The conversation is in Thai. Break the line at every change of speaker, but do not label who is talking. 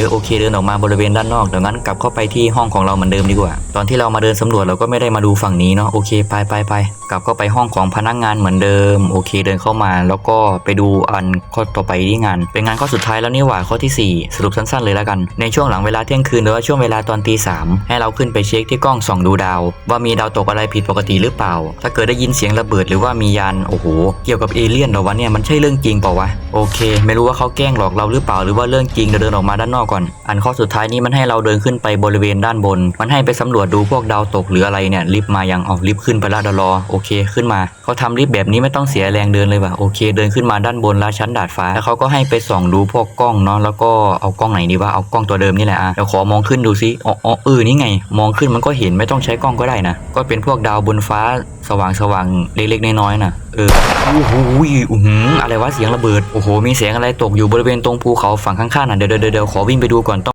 เออโอเคเดินออกมาบริเวณด้านนอกเดี๋ยวงั้นกลับเข้าไปที่ห้องของเราเหมือนเดิมดีกว่า ตอนที่เรามาเดินสำรวจเราก็ไม่ได้มาดูฝั่งนี้เนาะโอเคไปไปไปกลับเข้าไปห้องของพนักงานเหมือนเดิม โอเคเดินเข้ามา แล้วก็ไปดูอันข้อต่อไปที่งาน เป็นงานข้อสุดท้ายแล้วนี่หว่าข้อทีสี่4 สรุปสั้นๆเลยแล้วกัน ในช่วงหลังเวลาเที่ยงคืนหรือว่าช่วงเวลาตอนตีสามให้เราขึ้นไปเช็คที่กล้องส่องดูดาว ว่ามีดาวตกอะไรผิดปกติหรือเปล่า ถ้าเกิดได้ยินเสียงระเบิดหรือว่ามียานโอ้โหเกี่ยวกับเอเลี่ยนเหรอวะเนี่ยมันใช่เรื่องจริงเปล่าวะโอเค ไม่รู้ว่าเขาแกล้งหลอกเราหรือเปล่าหรือว่าเรื่องจริงเดี๋ยวเดินออกมาด้านนอกก่อน อันข้อสุดท้ายนี้มันให้เราเดินขึ้นไปบริเวณด้านบน มันให้ไปสำรวจดูพวกดาวตกหรืออะไรเนี่ยลิฟต์มายังเอาลิฟต์ขึ้นไปล้วเดี๋ยวรอโอเค ขึ้นมาเขาทำลิฟต์แบบนี้ไม่ต้องเสียแรงเดินเลยว่ะโอเค เดินขึ้นมาด้านบนล้วชั้นดาดฟ้าแล้วเขาก็ให้ไปส่องดูพวกกล้องเนาะแล้วก็เอากล้องไหนดีวะเอากล้องตัวเดิมนี่แหละอะเดี๋ยวขอมองขึ้นดูซิอ๋ออ๋อเออนี่ไง มองขึ้นมันก็เห็นไม่ต้องใช้กล้องก็ได้นะก็เป็นพวกดาวบนฟ้าสว่างสว่างๆเล็กๆน้อยๆนะเออโอ้โหอือหืออะไรวะเสียงระเบิด โอ้โห มีเสียงอะไรตกอยู่บริเวณตรงภูเขาฝั่งข้างๆน่ะ เดี๋ยวเดี๋ยวเดี๋ยวขอวิ่งไปดูก่อนต้อง